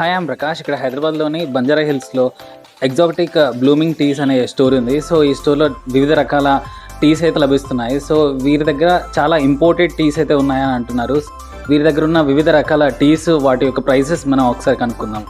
Hi am Prakash. ఇక్కడ హైదరాబాద్లోని బంజారా హిల్స్లో ఎగ్జాటిక్ బ్లూమింగ్ టీస్ అనే స్టోర్ ఉంది. సో ఈ స్టోర్లో వివిధ రకాల టీస్ అయితే లభిస్తున్నాయి. సో వీరి దగ్గర చాలా ఇంపోర్టెడ్ టీస్ అయితే ఉన్నాయని అంటున్నారు. వీరి దగ్గర ఉన్న వివిధ రకాల టీస్ వాటి యొక్క ప్రైసెస్ మనం ఒకసారి కనుక్కుందాం.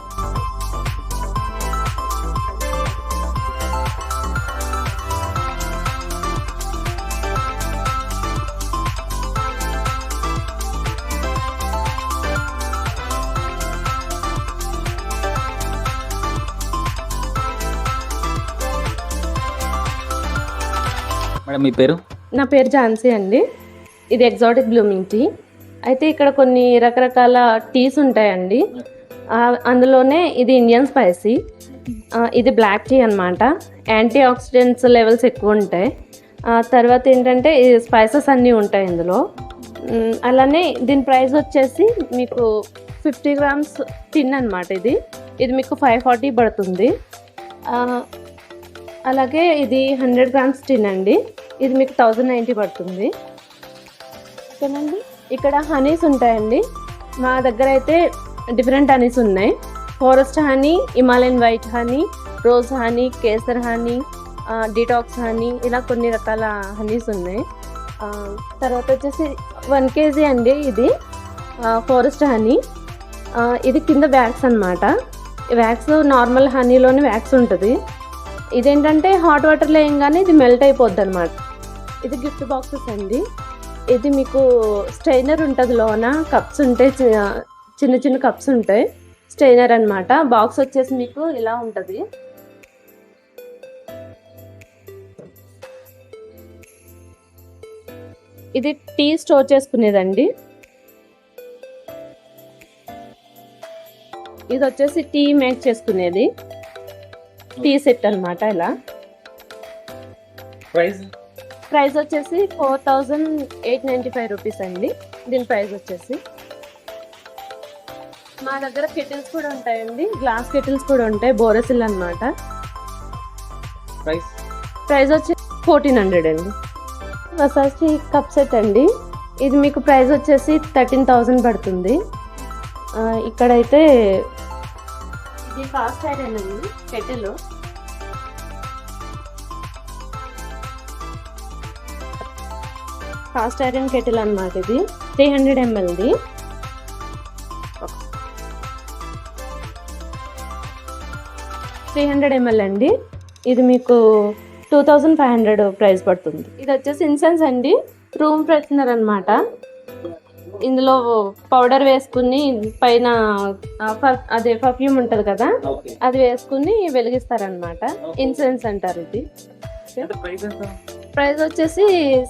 మేడం మీ పేరు? నా పేరు ఝాన్సీ అండి. ఇది ఎగ్జాటిక్ బ్లూమింగ్ టీ. అయితే ఇక్కడ కొన్ని రకరకాల టీస్ ఉంటాయండి. అందులోనే ఇది ఇండియన్ స్పైసీ. ఇది బ్లాక్ టీ అనమాట యాంటీ ఆక్సిడెంట్స్ లెవెల్స్ ఎక్కువ ఉంటాయి. తర్వాత ఏంటంటే ఈ స్పైసెస్ అన్నీ ఉంటాయి ఇందులో. అలానే దీని ప్రైస్ వచ్చేసి మీకు ఫిఫ్టీ గ్రామ్స్ టిన్ అనమాట ఇది. ఇది మీకు ఫైవ్ ఫార్టీ పడుతుంది. అలాగే ఇది హండ్రెడ్ గ్రామ్స్ టిన్ అండి. ఇది మీకు థౌజండ్ నైంటీ పడుతుంది. ఓకేనండి? ఇక్కడ హనీస్ ఉంటాయండి. మా దగ్గర అయితే డిఫరెంట్ హనీస్ ఉన్నాయి. Forest honey Himalayan white honey rose honey kesar honey detox honey ఇలా కొన్ని రకాల హనీస్ ఉన్నాయి. తర్వాత వచ్చేసి వన్ కేజీ అండి ఇది. ఫారెస్ట్ హనీ ఇది కింద వ్యాక్స్ అనమాట వ్యాక్స్ నార్మల్ హనీలోని వ్యాక్స్ ఉంటుంది. ఇదేంటంటే హాట్ వాటర్లో వేయంగానే ఇది మెల్ట్ అయిపోద్ది అనమాట ఇది గిఫ్ట్ బాక్సెస్ అండి. ఇది మీకు స్ట్రైనర్ ఉంటుంది లోన. కప్స్ ఉంటాయి చి- చిన్న చిన్న కప్స్ ఉంటాయి. స్ట్రైనర్ అన్నమాట. బాక్స్ వచ్చేసి మీకు ఇలా ఉంటుంది. ఇది టీ స్టోర్ చేసుకునేదండి. ఇది వచ్చేసి టీ మేక్ చేసుకునేది. టీ సెట్ అన్నమాట ఇలా. ప్రైస్? ప్రైస్ వచ్చేసి four thousand eight ninety five rupees అండి. దీని ప్రైస్ వచ్చేసి మా దగ్గర కెటిల్స్ కూడా ఉంటాయండి. గ్లాస్ కెటిల్స్ కూడా ఉంటాయి. బోరసిల్ అన్నమాట. ప్రైస్? ప్రైస్ వచ్చి ఫోర్టీన్ హండ్రెడ్ అండి. వసాచి కప్ సెట్ అండి. ఇది మీకు ప్రైస్ వచ్చేసి థర్టీన్ థౌజండ్ పడుతుంది. ఇక్కడైతే ఇది ఫాస్ట్ ఐరన్ అండి కెటిల్. ఫాస్ట్ ఐరన్ కెటిల్ అన్నమాట ఇది. త్రీ హండ్రెడ్ ఎంఎల్ది త్రీ హండ్రెడ్ ఎంఎల్ అండి. ఇది మీకు two thousand five hundred price పడుతుంది. ఇది వచ్చేసి ఇన్సెన్స్ అండి. రూమ్ ఫ్రెషనర్ అన్నమాట. ఇందులో పౌడర్ వేసుకుని పైన అదే పర్ఫ్యూమ్ ఉంటుంది కదా? అది వేసుకుని వెలిగిస్తారనమాట ఇన్సెన్స్ అంటారు ఇది. ప్రైస్ వచ్చేసి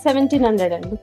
సెవెంటీన్ హండ్రెడ్ అండి.